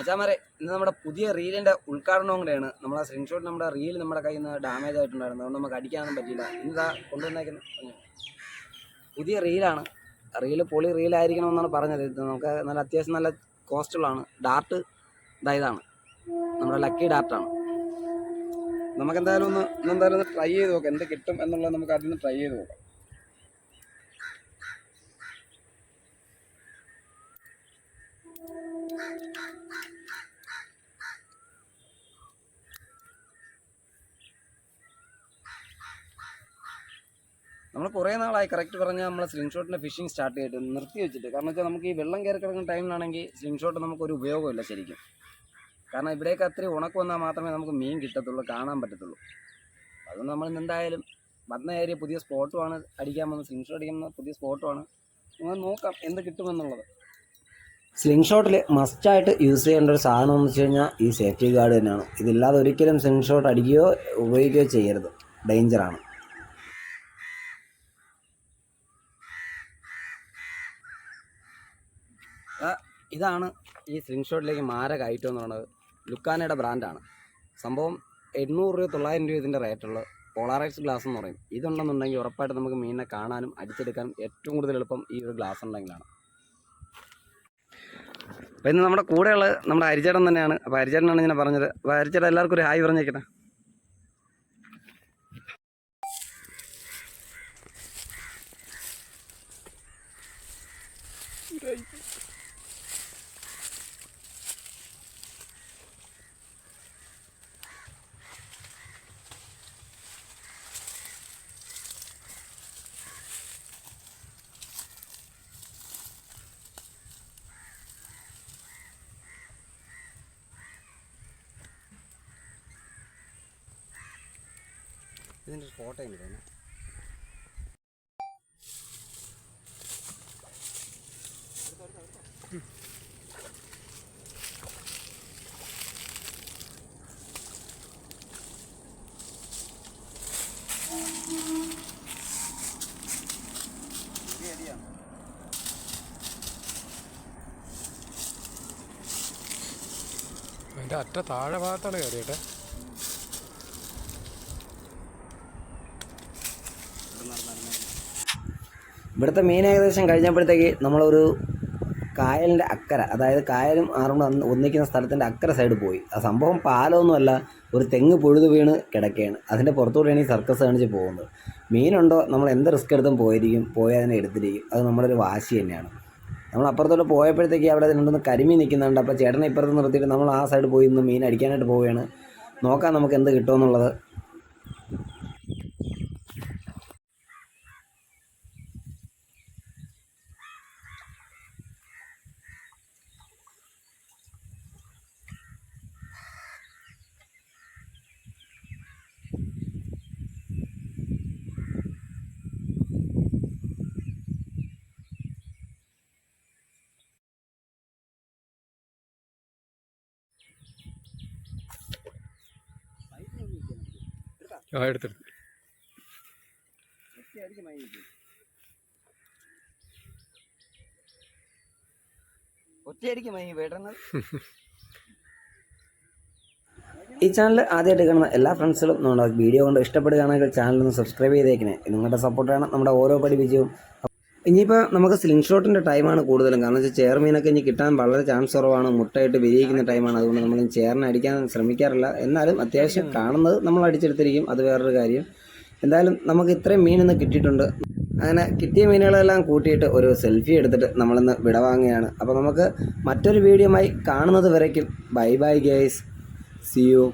അച്ഛാമാരെ ഇന്ന് നമ്മുടെ പുതിയ റീലിന്റെ ഉദ്ഘാടനവും കൂടെയാണ്. നമ്മളെ സ്ക്രീൻഷോട്ട് നമ്മുടെ റീൽ നമ്മുടെ കയ്യിൽ നിന്ന് ഡാമേജ് ആയിട്ടുണ്ടായിരുന്നു. അതുകൊണ്ട് നമുക്ക് അടിക്കാനൊന്നും പറ്റിയില്ല. ഇന്നതാ കൊണ്ടുവന്നേക്കുന്ന പുതിയ റീലാണ് റീൽ പൊളി റീലായിരിക്കണമെന്നാണ് പറഞ്ഞത്. ഇത് നമുക്ക് നല്ല അത്യാവശ്യം നല്ല കോസ്റ്റുള്ളതാണ് ഡാർട്ട് ഇതാ ഇതാണ്. നമ്മുടെ ലക്കി ഡാർട്ടാണ് നമുക്ക് എന്തായാലും ഒന്ന് എന്തായാലും ഒന്ന് ട്രൈ ചെയ്ത് നോക്കാം. എന്ത് കിട്ടും എന്നുള്ളത് നമുക്ക് നിന്ന് ട്രൈ ചെയ്ത് നോക്കാം. നമ്മൾ കുറേ നാളായി കറക്റ്റ് പറഞ്ഞാൽ നമ്മൾ സ്ലിംഗ് ഫിഷിംഗ് സ്റ്റാർട്ട് ചെയ്തിട്ട് നിർത്തി വെച്ചിട്ട്. കാരണം വെച്ചാൽ നമുക്ക് ഈ വെള്ളം കയറി കിടക്കുന്ന ടൈമിലാണെങ്കിൽ സ്ലിംഗ് ഷോട്ട് നമുക്കൊരു ഉപയോഗമില്ല ശരിക്കും. കാരണം ഇവിടേക്ക് അത്രയും ഉണക്ക് വന്നാൽ മാത്രമേ നമുക്ക് മീൻ കിട്ടത്തുള്ളൂ കാണാൻ പറ്റത്തുള്ളൂ. അതുകൊണ്ട് നമ്മൾ എന്തായാലും വന്ന ഏരിയ പുതിയ സ്പോട്ടുമാണ് അടിക്കാൻ വന്നത് സ്ലിംഗ് ഷോട്ട് അടിക്കുന്ന പുതിയ സ്പോട്ടുമാണ് നമ്മൾ നോക്കാം എന്ത് കിട്ടുമെന്നുള്ളത്. സ്ലിംഗ് ഷോട്ടിൽ മസ്റ്റായിട്ട് യൂസ് ചെയ്യേണ്ട ഒരു സാധനം എന്ന് വെച്ച് കഴിഞ്ഞാൽ ഈ സേഫ്റ്റി ഗാർഡ് തന്നെയാണ്. ഇതില്ലാതെ ഒരിക്കലും സ്ലിംഗ് ഷോട്ട് അടിക്കുകയോ ഉപയോഗിക്കുകയോ ചെയ്യരുത്. ഡേഞ്ചറാണ് ഇതാണ് ഈ സ്ലിംഗ് ഷോട്ടിലേക്ക് മാരക ഐറ്റം എന്ന് പറയുന്നത്. ലുക്കാനയുടെ ബ്രാൻഡാണ് സംഭവം എണ്ണൂറ് രൂപ തൊള്ളായിരം രൂപ ഇതിന്റെ റേറ്റുള്ള പോളാറൈസ് ഗ്ലാസ് എന്ന് പറയും. ഇതുണ്ടെന്നുണ്ടെങ്കിൽ ഉറപ്പായിട്ട് നമുക്ക് മീനിനെ കാണാനും അടിച്ചെടുക്കാനും ഏറ്റവും കൂടുതൽ എളുപ്പം ഈ ഒരു ഗ്ലാസ് ഉണ്ടെങ്കിലാണ്. അപ്പോൾ ഇന്ന് നമ്മുടെ കൂടെയുള്ള നമ്മുടെ ഹരിചേട്ടൻ തന്നെയാണ്. അപ്പോൾ ഹരിചേട്ടനാണ് ഇങ്ങനെ പറഞ്ഞത്. അപ്പോൾ ഹരിചേട്ടൻ എല്ലാവർക്കും ഒരു ഹായ് പറഞ്ഞേക്കട്ടെ. ഇതിന്റെ ഒരു ഫോട്ടോ തന്നെ. അതിന്റെ അറ്റ താഴെ ഭാഗത്താണ് കയറിയട്ടെ ഇവിടുത്തെ മീൻ ഏകദേശം കഴിഞ്ഞപ്പോഴത്തേക്ക് നമ്മളൊരു കായലിന്റെ അക്കര അതായത് കായലും ആറും ഒന്നിക്കുന്ന സ്ഥലത്തിന്റെ അക്കര സൈഡ് പോയി. ആ സംഭവം പാലമൊന്നുമല്ല ഒരു തെങ്ങ് പൊഴുതു വീണ് കിടക്കുകയാണ് അതിന്റെ പുറത്തുകൂടെയാണ് ഈ സർക്കസ് കാണിച്ച് പോകുന്നത്. മീനുണ്ടോ നമ്മൾ എന്ത് റിസ്ക് എടുത്തും പോയിരിക്കും പോയി അതിനെ എടുത്തിരിക്കും. അത് നമ്മുടെ ഒരു വാശി തന്നെയാണ്. നമ്മൾ അപ്പുറത്തോട്ട് പോയപ്പോഴത്തേക്ക് അവിടെ രണ്ടൊന്ന് കരിമീൻ നിൽക്കുന്നുണ്ട്. അപ്പോൾ ചേട്ടനെ ഇപ്പുറത്ത് നിർത്തിയിട്ട് നമ്മൾ ആ സൈഡ് പോയി ഇന്ന് മീൻ അടിക്കാനായിട്ട് പോവുകയാണ്. നോക്കാം നമുക്ക് എന്ത് കിട്ടുമെന്നുള്ളത്. ആ എടുത്തെടുത്ത് ഒറ്റയടിക്ക് മൈ വേണ്ടുന്നത് ഈ ചാനൽ ആദ്യമായിട്ട് കാണുന്ന എല്ലാ ഫ്രണ്ട്സുകളും നമ്മുടെ വീഡിയോ കൊണ്ട് ഇഷ്ടപ്പെടുകയാണെങ്കിൽ ചാനൽ ഒന്ന് സബ്സ്ക്രൈബ് ചെയ്തേക്കണേ. നിങ്ങളുടെ സപ്പോർട്ടാണ് നമ്മുടെ ഓരോ പടി വിജയവും ഇനിയിപ്പോൾ നമുക്ക് സ്ലിംഗ് ഷോട്ടിന്റെ ടൈമാണ് കൂടുതലും. കാരണം വെച്ചാൽ ചെയർമീനൊക്കെ ഇനി കിട്ടാൻ വളരെ ചാൻസ് കുറവാണ്. മുട്ടയിട്ട് വിരിയിക്കുന്ന ടൈമാണ്. അതുകൊണ്ട് നമ്മൾ ചെയറിനെ അടിക്കാൻ ശ്രമിക്കാറില്ല. എന്നാലും അത്യാവശ്യം കാണുന്നത് നമ്മൾ അടിച്ചെടുത്തിരിക്കും. അത് വേറൊരു കാര്യം. എന്തായാലും നമുക്ക് ഇത്രയും മീനൊന്ന് കിട്ടിയിട്ടുണ്ട്. അങ്ങനെ കിട്ടിയ മീനുകളെല്ലാം കൂട്ടിയിട്ട് ഒരു സെൽഫി എടുത്തിട്ട് നമ്മളിന്ന് വിടവാങ്ങുകയാണ് അപ്പോൾ നമുക്ക് മറ്റൊരു വീഡിയോമായി കാണുന്നത് വരയ്ക്കും. Bye bye guys see you